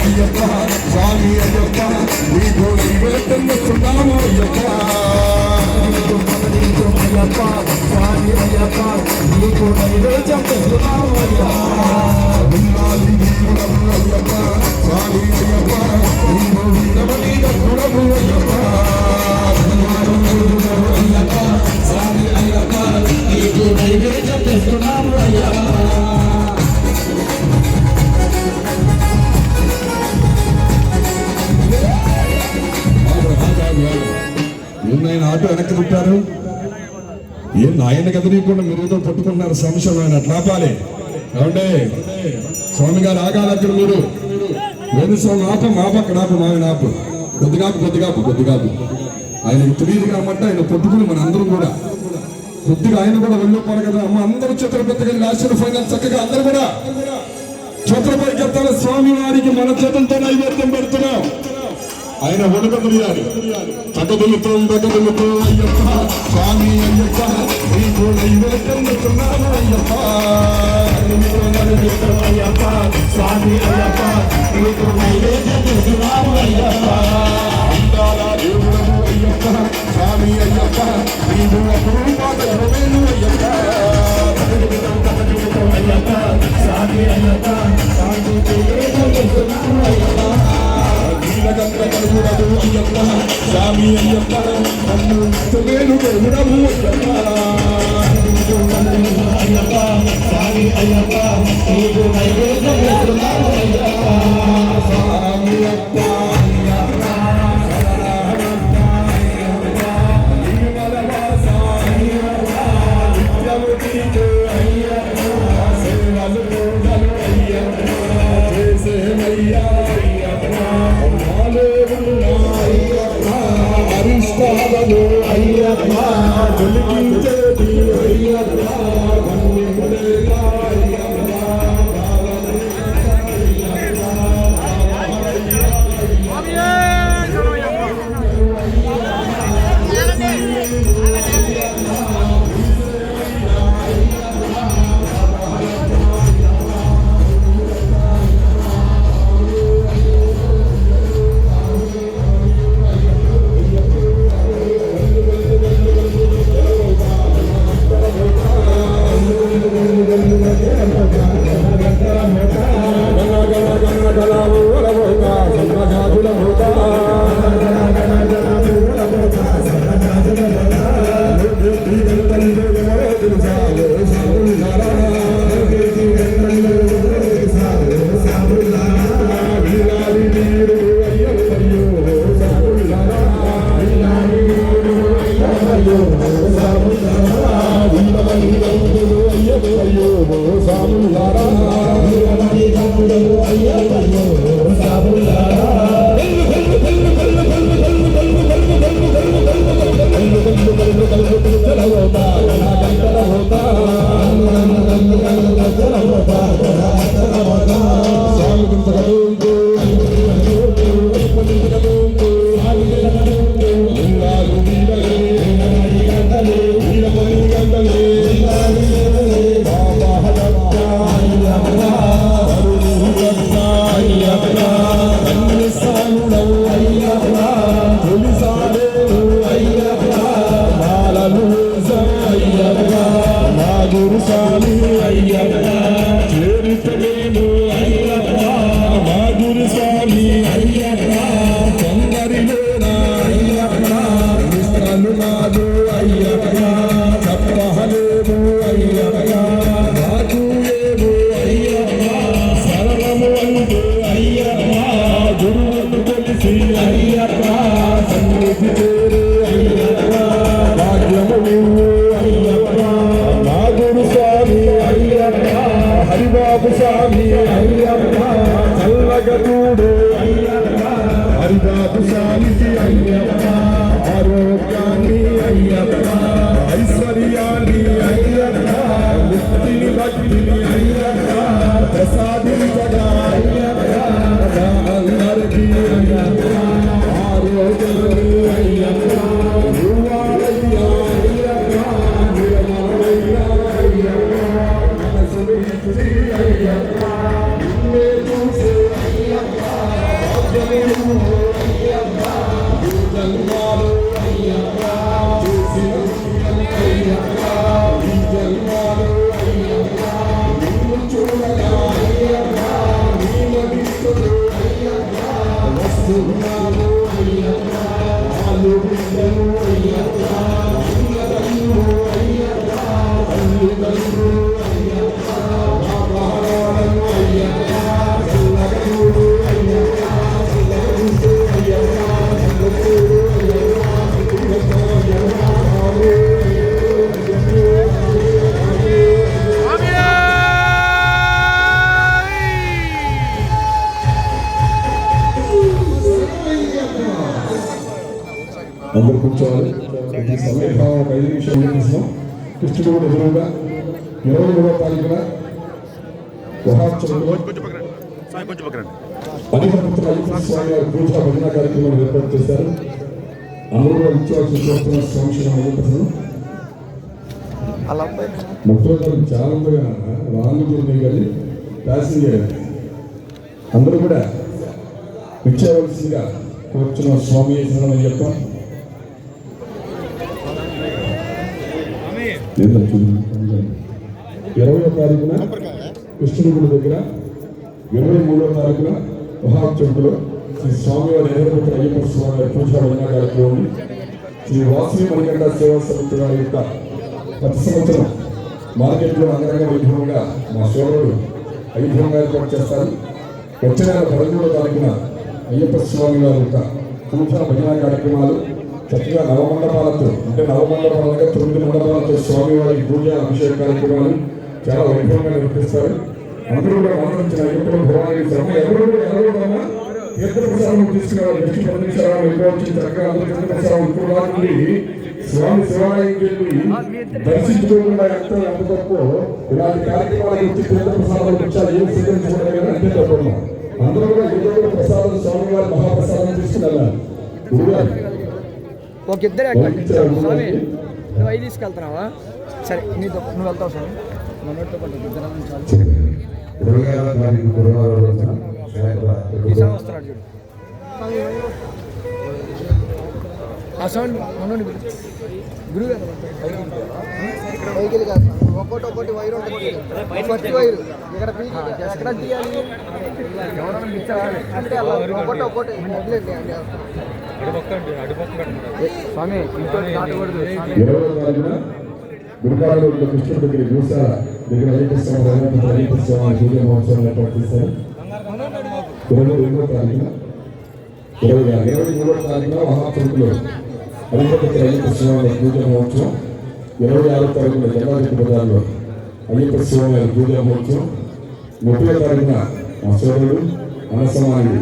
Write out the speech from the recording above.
అయ్యప్ప స్వామి అయ్యప్ప నీ భూమి వెళ్తున్నాము అయ్యప్ప అయ్యప్ప స్వామి అయ్యప్ప నీ నైవేద్యం అయ్యప్ప ఆయన ఆటో వెనక్కి తిప్పారు. ఏం నాయన కదనీయకుండా మీరు ఏదో పట్టుకుంటున్నారు సంశయం ఆయన. అట్లా ఆపాలి. స్వామి గారు ఆగాలి అక్కడ మీరు. వేణు స్వామి ఆప మాప అక్కడ ఆయన ఆపు. కొద్దిగాపు కొద్దిగాపు కొద్దిగాపు ఆయనకు తెలియదు కాబట్టి ఆయన పట్టుకుని మన అందరూ కూడా. కొద్దిగా ఆయన కూడా వెళ్ళిపోరు కదా. అమ్మ అందరూ చిత్రపతి లాస్ట్ ఫైనల్ చక్కగా అందరూ కూడా ఛత్రపతి ఎత్తాల స్వామి వారికి మన చేతులతో నైవేద్యం పెడుతున్నాం. ఆయన ఉండటం వణుకముడియాడు చక్కదులుతో దగ్గదులుతో అయ్యప్ప స్వామి అయ్యప్ప నీకు నైవేద్యం అయ్యప్ప? అయ్యప్ప? స్వామి అయ్యప్ప నీకు నైవేద్యం అయ్యప్ప? అందాల దేవుడము అయ్యప్ప స్వామి అయ్యప్ప నీవు అపురూపాత అయ్యప్ప? అయ్యప్ప స్వామి అయ్యప్ప స్వామి అయ్యప్ప? నీలగంగ కలుగుడము అయ్యప్ప స్వామి అయ్యప్ప నన్ను అయ్యప్ప అయ్యప్ప స్వామి అయ్యప్ప నీకు నైవేద్యం అయ్యప్ప అయ్యప్ప తొలగించేది గురు స్వామి అయ్యప్ప చేరితలేను అయ్యప్ప హరిబాబు స్వామి అయ్యప్ప చల్లగా చూడు అయ్యప్ప హరిబాబు స్వామికి అందరూ కూర్చోవాలి సమయభావం ఒక ఐదు నిమిషాలు చేస్తున్నాం కృష్ణుడు కూడా ఎదురుగా ఇరవై మూడో తారీఖున అయ్యప్ప స్వామి వారి పూజ భజన కార్యక్రమం ఏర్పాటు చేశారు. అందరూ కూడా ఇచ్చేవాల్సిన కోరుతున్న సంక్షేమ అయ్యప్పను ముప్పై తారీఖు చాలా ఉందిగా రాంగుతుంది కానీ ప్యాసింజర్ అందరూ కూడా ఇచ్చేవలసిందిగా కూర్చున్న స్వామి అయ్యప్ప. లేదా ఇరవై తారీఖున కృష్ణుడి దగ్గర ఇరవై మూడో తారీఖున మహాచంపులో శ్రీ స్వామివారి నిలబెట్టిన అయ్యప్ప స్వామి వారి పూజా భజన కార్యక్రమం శ్రీ వాసవి మణికంఠ సేవా సమితి గారి యొక్క ప్రతి సంవత్సరం మార్కెట్లో అంగరంగ వైభవంగా మా సోదరుడు వైభవంగా ఏర్పాటు చేస్తారు. వచ్చే నెల పదమూడో తారీఖున అయ్యప్ప స్వామి వారి యొక్క పూజా భజన కార్యక్రమాలు చక్కగా నవమండపాలతో అంటే నవమండపాలుగా తొమ్మిది మండపాలతో స్వామివారి పూజ అభిషేక కార్యక్రమాలు చాలా వైభవంగా నిర్వహిస్తారు. అందరూ కూడా ఆనందించిన అయ్యప్ప భవానికి శ్రమ ఎవరు కూడా ఎవరు కూడా తీర్థ ప్రసాదం తీసుకున్నారు దృష్టి పది నిమిషాలు వచ్చి చక్కగా అందరూ తీర్థ ప్రసాదం స్వామి శివాలయం వెళ్ళి దర్శించుకోకుండా ఎంత ఎంత తప్పు ఇలాంటి కార్యక్రమాలకు వచ్చి తీర్థప్రసాదం ప్రసాదాలు ఇచ్చారు ఏం స్వీకరించుకోవడం అంతే తప్ప. అందరూ కూడా ఏదో ప్రసాదం స్వామివారి మహాప్రసాదం తీసుకుని వెళ్ళాలి. ఒక ఇద్దరు ఎక్కండి స్వామి నువ్వు అవి తీసుకెళ్తున్నావా? సరే నీతో నువ్వు వెళ్తావు స్వామి. మనోడితో పాటు ఇద్దరు వస్తున్నాడు చూడు. ఆ మనోడి గురువు గారు వైకిల్ కాదు ఒక్కొక్కటి ఒక్కొక్కటి వైర్ ఫస్ట్ వైర్. ఇక్కడ ఎక్కడ తీయాలి? అంటే వదిలేండి అండి. స్వామి ఇరవై తారీఖున గురువారం కృష్ణుడి దగ్గర గోశాల దగ్గర అయ్యప్ప స్వామి అయ్యప్ప పూజ మహోత్సవం ఏర్పాటు చేశారు. ఇరవై రెండో తారీఖున ఇరవై ఆరు ఇరవై మూడో తారీఖున మహాప్రభులో అయ్యప్పతి అయ్యప్ప స్వామి పూజ మహోత్సవం ఇరవై ఆరో తారీఖున జగన్నాథ బజార్లో అయ్యప్ప స్వామి పూజ మహోత్సవం ముప్పై తారీఖున మా సోదరుడు అనసమాని